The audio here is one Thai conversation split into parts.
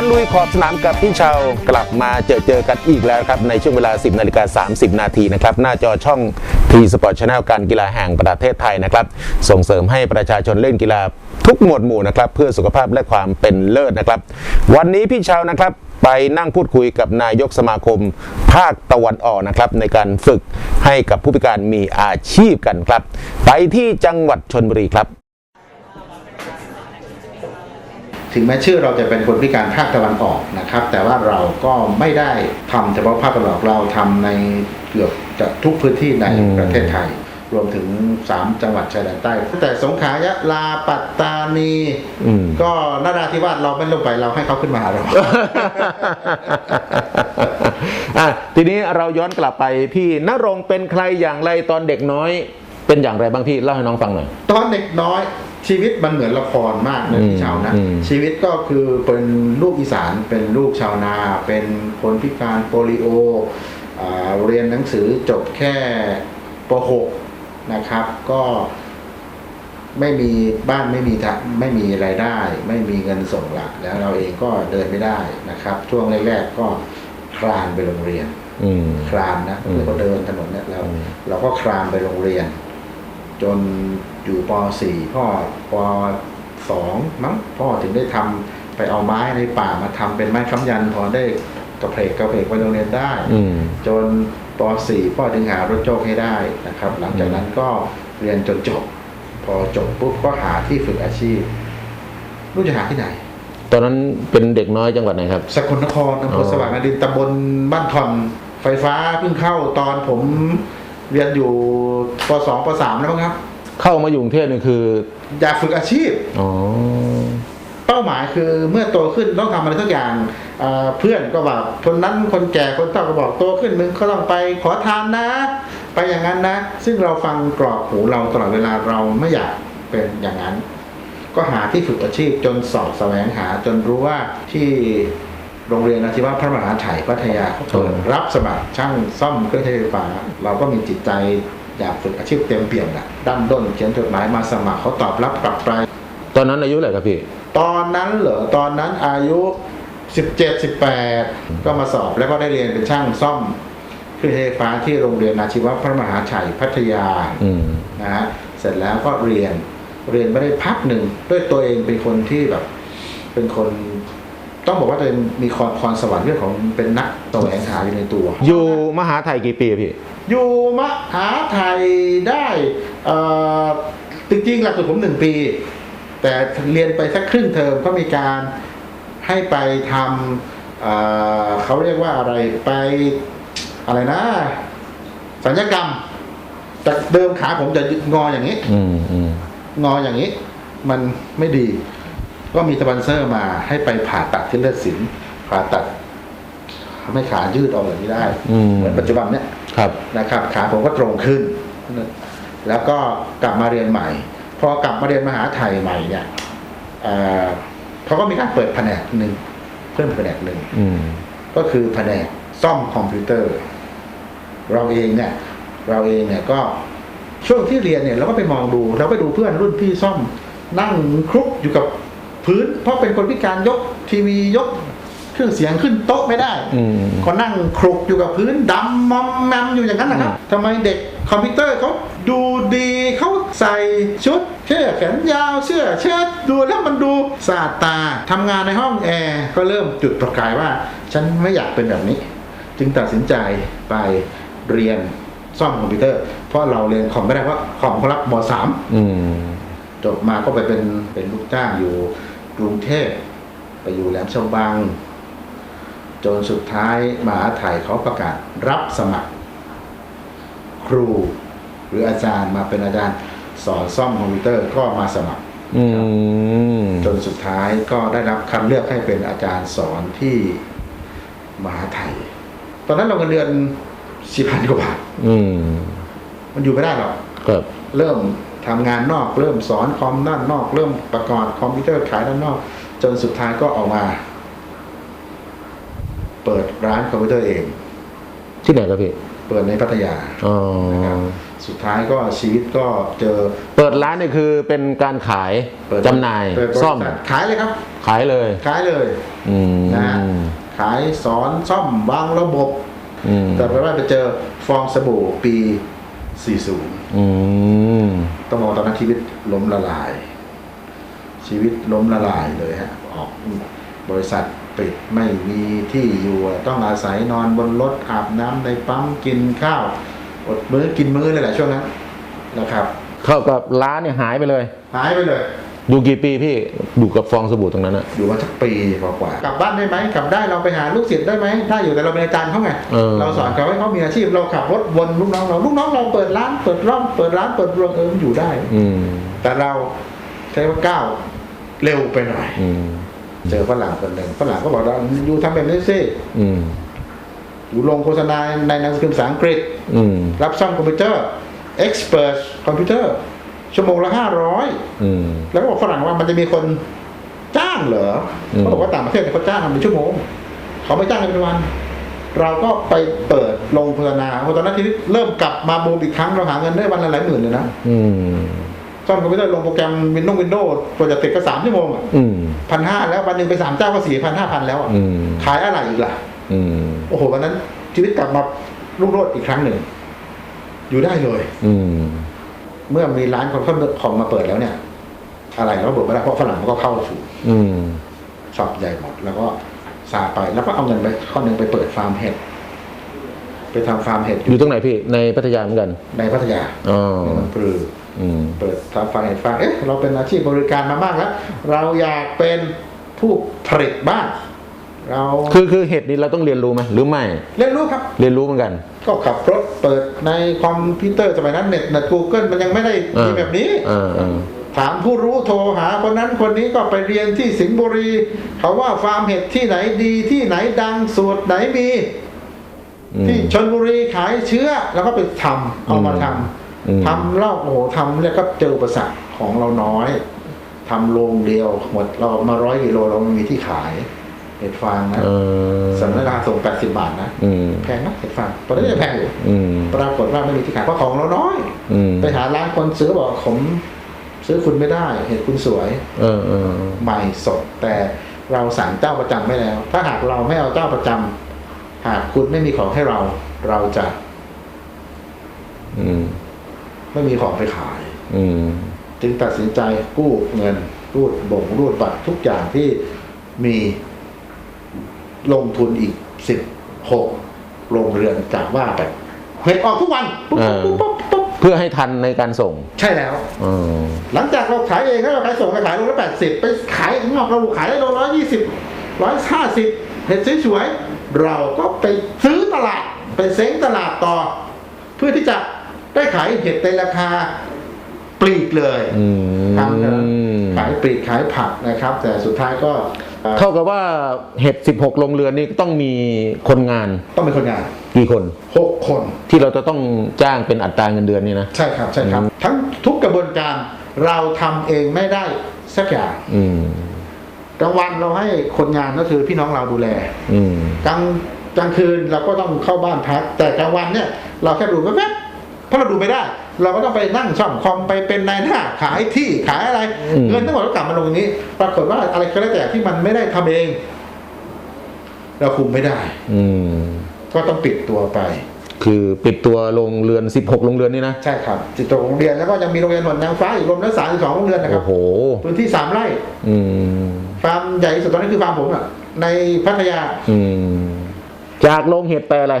การลุยขอบสนามกับพี่เชาวกลับมาเจอเจอกันอีกแล้วครับในช่วงเวลา 10นาฬิกา30 นาทีนะครับหน้าจอช่องทีสปอร์ตชาแนลการกีฬาแห่งประเทศไทยนะครับส่งเสริมให้ประชาชนเล่นกีฬาทุกหมวดหมู่นะครับเพื่อสุขภาพและความเป็นเลิศนะครับ วันนี้พี่เชาวนะครับไปนั่งพูดคุยกับนายกสมาคม ภาคตะวันออกนะครับ ในการฝึกให้กับผู้พิการมีอาชีพกันครับ ไปที่จังหวัดชนบุรีครับ ถึงแม้ชื่อเราจะเป็นคนพิการภาคตะวันออกนะครับ แต่ว่าเราก็ไม่ได้ทำเฉพาะภาคตะวันออกเราทำในเกือบจะทุกพื้นที่ในอืมประเทศไทย รวมถึง 3 จังหวัดชายแดนใต้ตั้งแต่สงขลายะลาปัตตานีอืมก็นราธิวาสเราไม่ลงไปเราให้เขาขึ้นมาหาเราอะทีนี้เราย้อนกลับไปพี่นรงค์เป็นใครอย่างไรตอนเด็กน้อย เป็นอย่างไรบ้างพี่เล่าให้น้องฟังหน่อยตอนเด็กน้อย ชีวิตมันเหมือนละครมากนะอืมพี่ชาวนะอืมชีวิตก็คือเป็นลูกอีสานเป็นลูกชาวนา เป็นคนพิการโปลิโออ่าเรียนหนังสือจบแค่ป .6 นะครับ ก็ไม่มีบ้านไม่มีทะไม่มีรายได้ ไม่มีเงินส่งละแล้วเราเองก็เดินไม่ได้นะครับ ช่วงแรกๆก็คลานไปโรงเรียนอืมคลานนะอืมเพื่อเขาเดินถนนเนี่ยเราอืมเราก็คลานไปโรงเรียน จน อยู่ป .4 พ่อป .2 มั้งพ่อถึงได้ทำไปเอาไม้ในป่ามาทำเป็นไม้ค้ำยันพอได้กระเพกกระเพกไปโรงเรียนได้อืมจนป .4 พ่อถึงหารถโจกให้ได้นะครับ หลังจากนั้นก็เรียนจนจบ พอจบปุ๊บก็หาที่ฝึกอาชีพรู้จะหาที่ไหน ตอนนั้นเป็นเด็กน้อยจังหวัดไหนครับสกลนครอำเภอสว่างอดินทร์ตำบลบ้านทอนไฟฟ้าเพิ่งเข้าตอนผมเรียนอยู่ป .2 ป .3 แล้วมั้งครับ เข้ามาอยู่กรุงเทพนี่คืออยากฝึกอาชีพ อ๋อ เป้าหมายคือเมื่อโตขึ้นต้องทำอะไรทุกอย่างเอ่อเพื่อนก็บอกคนนั้นคนแก่คนเฒ่าก็บอกโตขึ้นมึงก็ต้องไปขอทานนะ ไปอย่างนั้นนะ ซึ่งเราฟังกรอกหูเราตลอดเวลาเราไม่อยากเป็นอย่างนั้น ก็หาที่ฝึกอาชีพจนสอบแสวงหาจนรู้ว่าที่โรงเรียนอาชีวะพระมหาไถ่พัทยาเขาเปิดรับสมัครช่างซ่อมเครื่องใช้ไฟฟ้า เราก็มีจิตใจ อยากฝึกอาชีพเต็มเปี่ยมนะดั้นด้นเขียนจดหมายมาสมัครเขาตอบรับกลับไป ตอนนั้นอายุเท่าไหร่ครับพี่ ตอนนั้นเหรอตอนนั้นอายุ 17 18 ก็มาสอบแล้วก็ได้เรียนเป็นช่างซ่อมเครื่องใช้ไฟฟ้าที่โรงเรียนอาชีวะพระมหาชัยพัทยาอืมนะฮะเสร็จแล้วก็เรียนเรียนไม่ได้พักหนึ่งด้วยตัวเองเป็นคนที่แบบ เป็นคน ต้องบอกว่าตัวเองมีความพรสวรรค์เรื่องของเป็นนักแสวงหาอยู่ในตัว อยู่มหาไทยกี่ปีอะพี่ อยู่มหาไทยได้เอ่อจริงๆหลักสูตรผมหนึ่งปี แต่เรียนไปสักครึ่งเทอมก็มีการให้ไปทำเอ่อเขาเรียกว่าอะไรไปอะไรนะ สัญญกรรมจากเดิมขาผมจะงออย่างนี้ อืมอืม งออย่างนี้ มันไม่ดี ก็มีสปอนเซอร์มาให้ไปผ่าตัดที่เลือดสินผ่าตัดทำให้ขายืดออกอย่างนี้ได้อืมเหมือนปัจจุบันเนี้ยครับนะครับ ขาผมก็ตรงขึ้น แล้วก็กลับมาเรียนใหม่ พอกลับมาเรียนมหาไทยใหม่เนี่ยเอ่อเขาก็มีการเปิดแผนกหนึ่งเพิ่มแผนกหนึ่งอืมก็คือแผนกซ่อมคอมพิวเตอร์ เราเองเนี่ย เราเองเนี่ยก็ช่วงที่เรียนเนี่ยเราก็ไปมองดู เราไปดูเพื่อนรุ่นพี่ซ่อมนั่งคลุกอยู่กับ พื้น เพราะเป็นคนพิการยกทีวียกเครื่องเสียงขึ้นโต๊ะไม่ได้อืมก็นั่งคลุกอยู่กับพื้นดำมอมแมมอยู่อย่างนั้นนะครับทำไมเด็กคอมพิวเตอร์เขาดูดีเขาใส่ชุดเสื้อแขนยาวเสื้อเชิ้ตดูแล้วมันดูสะอาดตาทำงานในห้องแอร์ก็เริ่มจุดประกายว่า ฉันไม่อยากเป็นแบบนี้ จึงตัดสินใจไปเรียนซ่อมคอมพิวเตอร์ เพราะเราเรียนคอมไม่ได้เพราะคอมเขารับมสามอืมจบมาก็ไปเป็นเป็นลูกจ้างอยู่ กรุงเทพไปอยู่แหลมฉบัง จนสุดท้ายมหาไทยเขาประกาศรับสมัคร ครูหรืออาจารย์มาเป็นอาจารย์สอนซ่อมคอมพิวเตอร์ก็มาสมัครอืมจนสุดท้ายก็ได้รับคัดเลือกให้เป็นอาจารย์สอนที่มหาไทย ตอนนั้นเราเงินเดือนสี่พันกว่าบาทอืมมันอยู่ไม่ได้หรอกครับเริ่ม ทำงานนอกเริ่มสอนคอมด้านนอก เริ่มประกอบคอมพิวเตอร์ขายด้านนอก จนสุดท้ายก็ออกมา เปิดร้านคอมพิวเตอร์เอง ที่ไหนครับพี่เปิดในพัทยาอ๋อนะครับสุดท้ายก็ชีวิตก็เจอ เปิดร้านเนี่ยคือเป็นการขายเปิดจำหน่ายเปิดบริษัทซ่อมขายเลยครับ ขายเลยขายเลยอืมนะขายสอนซ่อมวางระบบอืมแต่ไปว่าไปเจอฟองสบู่ปี 40 อืมต้องบอกตอนนั้นชีวิตล้มละลาย ชีวิตล้มละลายเลยฮะออกบริษัทปิดไม่มีที่อยู่ต้องอาศัยนอนบนรถอาบน้ำในปั๊มกินข้าวอดมื้อกินมื้อเลยแหละช่วงนั้นนะครับเข้ากับร้านเนี่ยหายไปเลย หายไปเลย อยู่กี่ปีพี่อยู่กับฟองสบู่ตรงนั้นอะอยู่มาสักปีกว่าๆกลับบ้านได้ไหมกลับได้เราไปหาลูกศิษย์ได้ไหมได้อยู่แต่เราเป็นอาจารย์เขาไงเออ เราสอนเขาให้เขามีอาชีพเราขับรถวนลูกน้องเราลูกน้องเราเปิดร้านเปิดร่องเปิดร้านเปิดรวงเออมันอยู่ได้ อืมแต่เราใช้ว่าก้าวเร็วไปหน่อย อืมเจอฝรั่งคนหนึ่งฝรั่งก็บอกว่าอยู่ทำแบบนี้สิอืมอยู่ลงโฆษณาในหนังสือพิมพ์ภาษาอังกฤษ อืมรับซ่อมคอมพิวเตอร์ expert คอมพิวเตอร์ ชั่วโมงละห้าร้อยอืมแล้วก็บอกฝรั่งว่ามันจะมีคนจ้างเหรออืมเขาบอกว่าต่างประเทศเนี่ยเขาจ้างกันเป็นชั่วโมงเขาไม่จ้างกันเป็นวัน เราก็ไปเปิดลงโฆษณาเพราะตอนนั้นที่เริ่มกลับมาบูมอีกครั้งเราหาเงินได้วันละหลายหมื่นเลยนะอืมซ่อมคอมพิวเตอร์ลงโปรแกรมวินโดว์วินโดว์กว่าจะติดก็สามชั่วโมงอืมพันห้าแล้ววันหนึ่งไปสามเจ้าก็สี่พันห้าพันแล้วอะอืมขายอะไรอีกล่ะอืมโอ้โหวันนั้นชีวิตกลับมารุ่งโรจน์อีกครั้งหนึ่ง อยู่ได้เลย อืม เมื่อมีร้านคอมของมาเปิดแล้วเนี่ย อะไรเราบอกไม่ได้เพราะฝรั่งมันก็เข้าสู่อืมช็อปใหญ่หมด แล้วก็ซาไปแล้วก็เอาเงินไปข้อหนึ่งไปเปิดฟาร์มเห็ดไปทำฟาร์มเห็ดออยู่ยู่ตรงไหนพี่ในพัทยาเหมือนกัน ในพัทยาอ๋อในเมืองปรืออืมเปิดทำฟาร์มเห็ดฟาร์มเอ๊ะเราเป็นอาชีพบริการมามากแล้วเราอยากเป็นผู้ผลิตบ้าน เราคือคือเหตุนี้เราต้องเรียนรู้ไหมหรือไม่ เรียนรู้ครับ เรียนรู้เหมือนกัน ก็ขับรถเปิดในคอมพิวเตอร์สมัยนั้นเน็ตเน็ตกูเกิลมันยังไม่ได้มีแบบนี้อ่าอ่าถามผู้รู้โทรหาคนนั้นคนนี้ก็ไปเรียนที่สิงห์บุรีเขาว่าฟาร์มเห็ดที่ไหนดีที่ไหนดังสูตรไหนมีอืมที่ชนบุรีขายเชื้อแล้วก็ไปทำเอามาทอืมำทำเล่าโอ้โหทำแล้วก็เจออุปสรรคของเราน้อยทำโรงเดียวหมดเราเอามาร้อยกิโลเราไม่มีที่ขาย เห็ดฟางนะเออสำนักงานส่ง80บาทนะอืมแพงนะเห็ดฟางตอนนี้ยังแพงอยู่อืมปรากฏว่าไม่มีที่ขายเพราะของเราน้อยอืมไปหาร้านคนซื้อบอกผมซื้อคุณไม่ได้ เห็ดคุณสวย เออเออใหม่สดแต่เราสั่งเจ้าประจำไม่แล้ว ถ้าหากเราไม่เอาเจ้าประจำหากคุณไม่มีของให้เรา เราจะ อืมไม่มีของไปขาย อืมจึงตัดสินใจกู้เงินรูดบ่งรูดบัตรทุกอย่างที่มี ลงทุนอีกสิบหกโรงเรือนจากว่าไปเห็ดออกทุกวันปุ๊บปุ๊บปุ๊บปุ๊บเพื่อให้ทันในการส่ง ใช่แล้วเออหลังจากเราขายเองแล้วเราขายส่งเราขายโลละแปดสิบไปขายข้างนอกเราขายได้โลร้อยยี่สิบร้อยห้าสิบเห็ดสวยๆเราก็ไปซื้อตลาดไปเซ้งตลาดต่อ เพื่อที่จะได้ขายเห็ดในราคาปลีกเลยอืมทำนะขายปลีกขายผักนะครับ แต่สุดท้ายก็ เอ่อเท่ากับว่าเห็ด 16โรงเรือนนี่ต้องมีคนงานต้องเป็นคนงานกี่คน หกคน ที่เราจะต้องจ้างเป็นอัตราเงินเดือนนี่นะ ใช่ครับ ใช่ครับ ทั้งทุกกระบวนการเราทำเองไม่ได้สักอย่างอืม กลางวันเราให้คนงานก็คือพี่น้องเราดูแล อืม กลางกลางคืนเราก็ต้องเข้าบ้านพัก แต่กลางวันเนี่ย เราแค่ดูแป๊บๆเพราะเราดูไม่ได้ เราก็ต้องไปนั่งช่อมคอมไปเป็นนายหน้าขายที่ขายอะไรอืมเงินทั้งหมดก็กลับมาลงตรงนี้ ปรากฏว่าอะไรก็แล้วแต่ที่มันไม่ได้ทำเอง เราคุมไม่ได้ อืมก็ต้องปิดตัวไป คือปิดตัวโรงเรือน 16 โรงเรือนนี่นะ ใช่ครับจิตตโรงเรียนแล้วก็ยังมีโรงเรียนหนนางฟ้าอีกรวมแล้วสามสิบสองโรงเรียนนะครัโอ้บโหพื้นที่สามไร่ อืมฟาร์มใหญ่ที่สุดตอนนี้คือฟาร์มผมอะในพัทยา อืมจากโรงเห็ดไปอะไร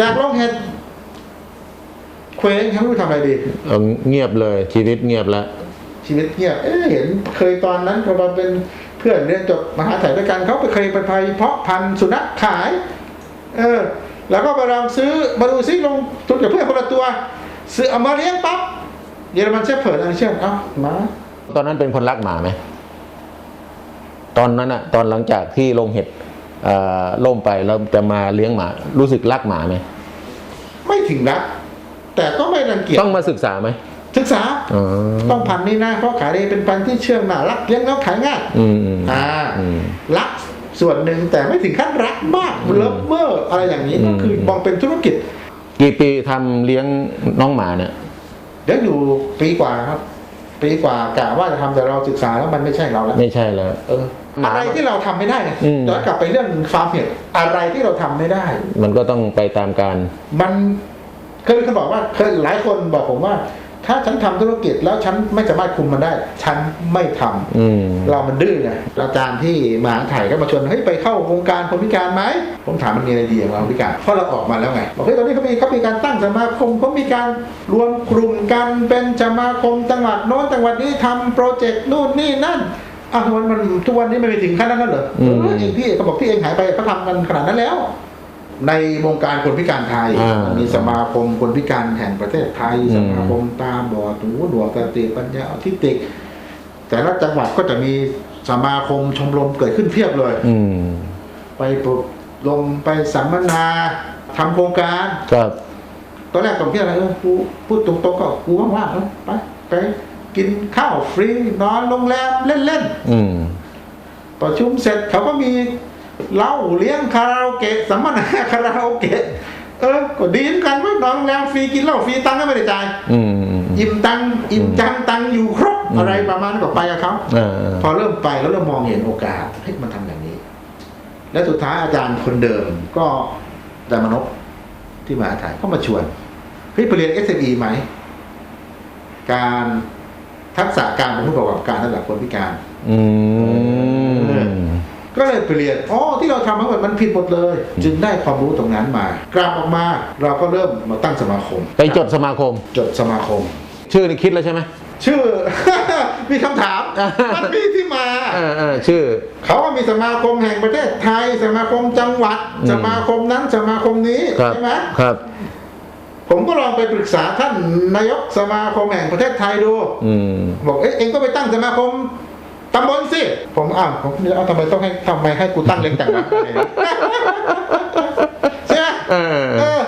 จากโรงเห็ด เคว้งทั้งรู้ทำอะไรดีเออเงียบเลยชีวิตเงียบแล้วชีวิตเงียบเอ๊ะเห็นเคยตอนนั้นพอมาเป็นเพื่อนเรียนจบมหาไทยด้วยกันเขาไปเคยไปพายเพาะพันธุ์สุนัขขาย เออ แล้วก็ไปลองซื้อมาดูซิลงทุนกับเพื่อนคนละตัว ซื้อเอามาเลี้ยงปั๊บเยอรมันเชฟเพิร์ดอันเชื่อเอ้ามาตอนนั้นเป็นคนรักหมาไหมตอนนั้นอะตอนหลังจากที่ลงเห็ดเอ่อล่มไปแล้วจะมาเลี้ยงหมา รู้สึกรักหมาไหมไม่ถึงรัก แต่ก็ไม่รังเกียจต้องมาศึกษาไหมศึกษาอ๋อต้องพันธุ์นี้นะเพราะขายดีเป็นพันธุ์ที่เชื่องน่ารักเลี้ยงแล้วขายง่ายอืมอืมอ่าอืมรักส่วนหนึ่งแต่ไม่ถึงขั้นรักมากเลิฟเวอร์อะไรอย่างนี้อืมก็คือมองเป็นธุรกิจ กี่ปีทำเลี้ยงน้องหมาเนี่ยเดี๋ยวอยู่ปีกว่าครับ ปีกว่ากะว่าจะทำแต่เราศึกษาแล้วมันไม่ใช่เราแล้วไม่ใช่แล้วเออหมาอะไรที่เราทำไม่ได้ไงอืมย้อนกลับไปเรื่องฟาร์มเห็ดอะไรที่เราทำไม่ได้ มันก็ต้องไปตามการมัน เคยมีคนบอกว่าเคยหลายคนบอกผมว่า ถ้าฉันทำธุรกิจแล้วฉันไม่สามารถคุมมันได้ ฉันไม่ทำอืมเรามันดื้อไงอาจารย์ที่มหาไทยก็มาชวนเฮ้ยไปเข้าโครงการคนพิการไหมผมถามมันมีอะไรดีของเราพิการเพราะเราออกมาแล้วไงบอกเฮ้ยตอนนี้เขามีเขามีการตั้งสมาคมเขามีการรวมกลุ่มกันเป็นสมาคมจังหวัดโน้นจังหวัดนี้ทำโปรเจกต์นู่นนี่นั่นอ้าวมันมันทุกวันนี้ไม่ไปถึงขั้นนั้นแล้วเหรออืมเออเองพี่เขาบอกพี่เองหายไปเขาทำกันขนาดนั้นแล้ว ในวงการคนพิการไทย อ่ามันมีสมาคมคนพิการแห่งประเทศไทย อืม สมาคมตาบอดหูหนวกสติปัญญาออทิสติก แต่ละจังหวัดก็จะมีสมาคมชมรมเกิดขึ้นเพียบเลย อืมไปปลุกลงไปสัมมนาทำโครงการ ครับตอนแรกผมคิดอะไรเออกูพูดตรงๆก็กูว่างๆเออไปไปกินข้าวฟรีนอนโรงแรมเล่นอืมๆประชุมเสร็จเขาก็มี เหล้าเลี้ยงคาราโอเกะสัมมนาคาราโอเกะเออก็ดีเหมือนกันเว่านอนโรงแรมฟรีกินเหล้าฟรีตังค์ก็ไม่ได้จ่ายอืมอิ่มตังค์อิ่มจังตังค์อยู่ครบอะไรประมาณนั้นก็ไปกับเขาเออพอเริ่มไปแล้วเริ่มมองเห็นโอกาสเฮ้ยมันทำอย่างนี้ และสุดท้ายอาจารย์คนเดิมก็อาจารย์มนพที่มหาไทยก็มาชวนเฮ้ยไปเรียน SME ไหม การทักษะการเป็นผู้ประกอบการสำหรับคนพิการ อืม ก็เลยไปเรียนอ๋อที่เราทำมาหมดมันผิดหมดเลย จึงได้ความรู้ตรงนั้นมากลับออกมาเราก็เริ่มมาตั้งสมาคม ไปจดสมาคม จดสมาคม ชื่อนี่คิดแล้วใช่ไหมชื่อ มีคำถาม มันมีที่มา เออเออชื่อ เขาก็มีสมาคมแห่งประเทศไทย สมาคมจังหวัด สมาคมนั้นสมาคมนี้ครับใช่ไหมครับ ผมก็ลองไปปรึกษาท่านนายกสมาคมแห่งประเทศไทยดู อืม บอกเอ๊ะเองก็ไปตั้งสมาคม ตำบลสิ ผมอ้าวผมเอาทำไมต้องให้ทำไมให้กูตั้งเล็กจังวะใช่ไหมเออเออ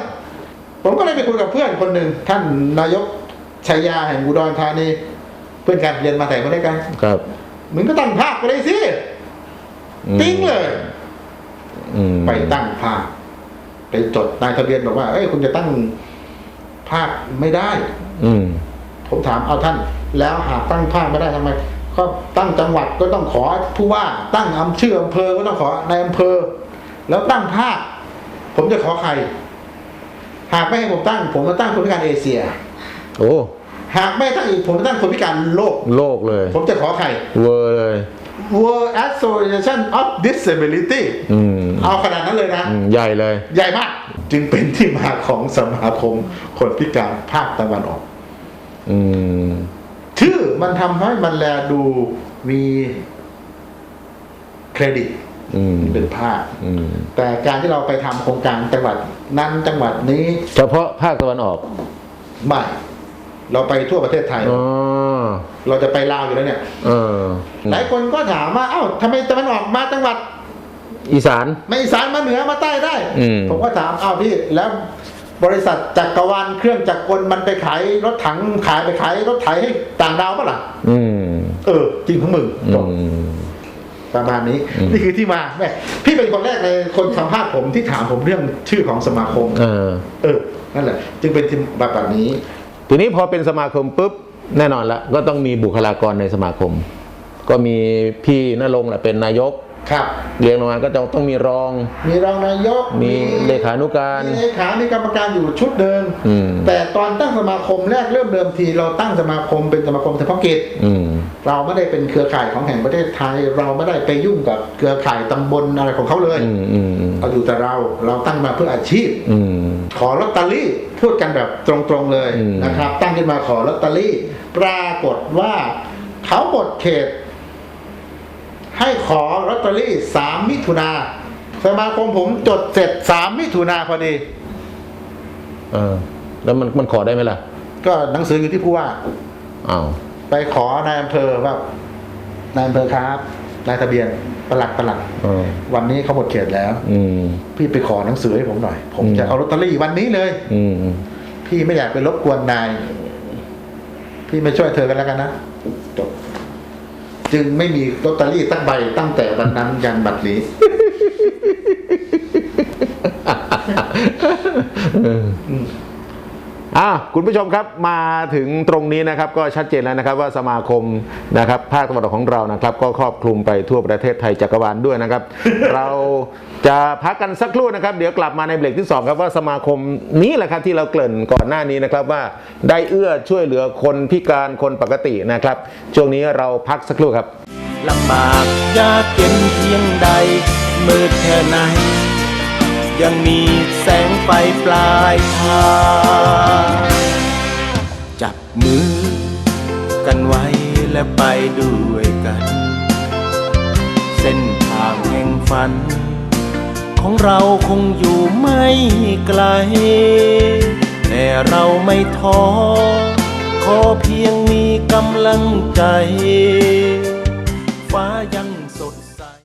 ผมก็เลยไปคุยกับเพื่อนคนหนึ่งท่านนายกชัยยาแห่งอุดรธานีเพื่อนกันเรียนมาแต่มาด้วยกัน ครับมึงก็ตั้งภาคไปเลยสิอืมติ้งเลยอืมไปตั้งภาคไปจดนายทะเบียนบอกว่า เอ้ยคุณจะตั้งภาคไม่ได้ อืมผมถามเอาท่าน แล้วหากตั้งภาคไม่ได้ทำไม ก็ตั้งจังหวัดก็ต้องขอผู้ว่าตั้งอำชื่ออำเภอก็ต้องขอในอำเภอ แล้วตั้งภาคผมจะขอใคร หากไม่ให้ผมตั้ง ผมจะตั้งคนพิการเอเชีย โอ้หากไม่ตั้งอีกผมจะตั้งคนพิการโลก โลกเลย ผมจะขอใครเวอร์เลย World Association of Disability อืมเอาขนาดนั้นเลยนะอืมใหญ่เลย ใหญ่มาก จึงเป็นที่มาของสมาคมคนพิการภาคตะวันออก อืม ชื่อมันทำให้มันแลดูมีเครดิตอืมเป็นภาคอืมแต่การที่เราไปทำโครงการจังหวัด นั้นจังหวัดนี้เฉพาะภาคตะวันออกไม่เราไปทั่วประเทศไทย อ๋อเราจะไปลาวอยู่แล้วเนี่ย เออหลายคนก็ถามว่าเอ้าทำไมตะวันออกมาจังหวัดอีสาน ไม่อีสานมาเหนือมาใต้ได้ อืม ผมก็ถามเอ้าพี่แล้ว บริษัทจักรวาลเครื่องจักรกลมันไปขายรถถังขายไปขายรถไถให้ต่างดาวปะล่ะอืมเออ จริงของมึงอืจบมประมาณนี้อืมนี่คือที่มาแม่พี่เป็นคนแรกในคนสัมภาษณ์ผมที่ถามผมเรื่องชื่อของสมาคม เออ เออ นั่นแหละ จึงเป็นที่แบบแบบนี้ ทีนี้พอเป็นสมาคมปุ๊บแน่นอนละก็ต้องมีบุคลากรในสมาคม ก็มีพี่นรงค์แหละเป็นนายก ครับเรียงลงมาก็จะต้องมีรอง มีรองนายกมีเลขานุการมีเลขามีกรรมการอยู่ชุดเดิมอืมแต่ตอนตั้งสมาคมแรกเริ่มเดิมทีเราตั้งสมาคมเป็นสมาคมเฉพาะกิจอืมเราไม่ได้เป็นเครือข่ายของแห่งประเทศไทย เราไม่ได้ไปยุ่งกับเครือข่ายตำบลอะไรของเขาเลยอืมอืมอืมเอาอยู่แต่เราเราตั้งมาเพื่ออาชีพอืมขอลอตเตอรี่พูดกันแบบตรงๆเลยอืมนะครับ ตั้งขึ้นมาขอลอตเตอรี่ ปรากฏว่าเขาหมดเขต ให้ขอลอตเตอรี่3มิถุนาสมาคมผมจดเสร็จ3มิถุนาพอดี เออ แล้วมันมันขอได้ไหมล่ะ ก็หนังสืออยู่ที่ผู้ว่าอ้าวไปขอนายอำเภอว่านายอำเภอครับนายทะเบียนประหลัดประหลัดเออวันนี้เขาหมดเขตแล้ว อืมพี่ไปขอหนังสือให้ผมหน่อย ผมอืมจะเอาลอตเตอรี่วันนี้เลย อืมอืมพี่ไม่อยากไปรบกวนนาย พี่มาช่วยเธอกันแล้วกันนะจบ จึงไม่มีลอตเตอรี่ตั้งใบตั้งแต่วันนั้นยันบัดนี้ อะคุณผู้ชมครับมาถึงตรงนี้นะครับก็ชัดเจนแล้วนะครับว่าสมาคมนะครับภาคตะวันออกของเรานะครับก็ครอบคลุมไปทั่วประเทศไทยจักรวาลด้วยนะครับ เราจะพักกันสักครู่นะครับ เดี๋ยวกลับมาในเบรกที่สองครับว่าสมาคมนี้แหละครับที่เราเกริ่นก่อนหน้านี้นะครับว่าได้เอื้อช่วยเหลือคนพิการคนปกตินะครับ ช่วงนี้เราพักสักครู่ครับลำบากยากเย็นเพียงใดมืดแค่ไหน ยังมีแสงไฟปลายทางจับมือกันไว้และไปด้วยกัน เส้นทางแห่งฝัน ของเราคงอยู่ไม่ไกล แต่เราไม่ท้อขอเพียงมีกำลังใจว่ายัง